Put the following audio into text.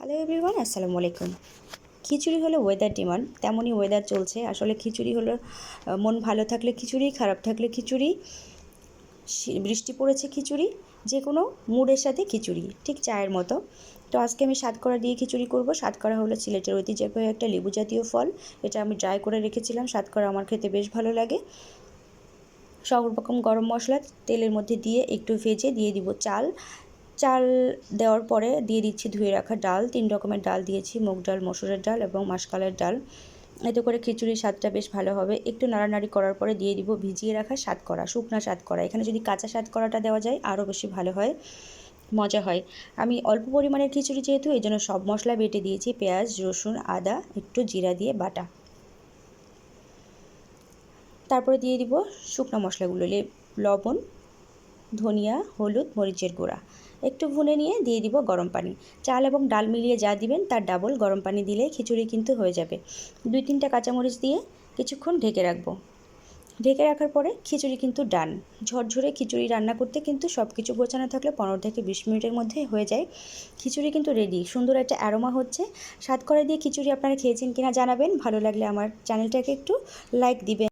Hello everyone আসসালামু আলাইকুম। খিচুড়ি হলো ওয়েদার ডিমান্ড তেমনই ওয়েদার চলছে। আসলে খিচুড়ি হলো মন ভালো থাকলে খিচুড়ি, খারাপ থাকলে খিচুড়ি বৃষ্টি পড়েছে খিচুড়ি যে কোনো মুডের সাথে খিচুড়ি, ঠিক চায়ের মতো। তো আজকে আমি সাতকরা দিয়ে খিচুড়ি করব। সাতকরা হলো সিলেটের ঐতিহ্যবাহী একটা লেবু জাতীয় ফল। এটা আমি ড্রাই করে রেখেছিলাম। সাতকরা আমার খেতে বেশ ভালো লাগে। সব রকম গরম মশলা তেলের মধ্যে দিয়ে একটু ভেজে দিয়ে দিব চাল। চাল দেওয়ার পরে দিয়ে দিচ্ছি ধুয়ে রাখা ডাল। তিন রকমের ডাল দিয়েছি, মুগ ডাল, মসুরের ডাল এবং মাসকালের ডাল। এতে করে খিচুড়ির স্বাদটা বেশ ভালো হবে। একটু নাড়ানাড়ি করার পরে দিয়ে দিব ভিজিয়ে রাখা স্বাদ করা শুকনা করা এখানে যদি কাঁচা স্বাদ করাটা দেওয়া যায়, আরও বেশি ভালো হয়, মজা হয়। আমি অল্প পরিমাণের খিচুড়ি যেহেতু, এই জন্য সব মশলা বেটে দিয়েছি। পেঁয়াজ, রসুন, আদা, একটু জিরা দিয়ে বাটা। তারপরে দিয়ে দিব শুকনো মশলাগুলো লবণ ধনিয়া, হলুদ, মরিচের গুঁড়া। একটু ভুনে নিয়ে দিয়ে দিব গরম পানি। চাল এবং ডাল মিলিয়ে যা দিবেন তার ডাবল গরম পানি দিলে খিচুড়ি কিন্তু হয়ে যাবে। দুই তিনটা কাঁচামরিচ দিয়ে কিছুক্ষণ ঢেকে রাখব। ঢেকে রাখার পরে খিচুড়ি কিন্তু ডান। ঝরঝরে খিচুড়ি রান্না করতে কিন্তু সব কিছু গোছানো থাকলে পনেরো থেকে বিশ মিনিটের মধ্যে হয়ে যায়। খিচুড়ি কিন্তু রেডি সুন্দর একটা অ্যারোমা হচ্ছে। স্বাদ করে দিয়ে খিচুড়ি আপনারা খেয়েছেন কিনা জানাবেন। ভালো লাগলে আমার চ্যানেলটাকে একটু লাইক দিবেন।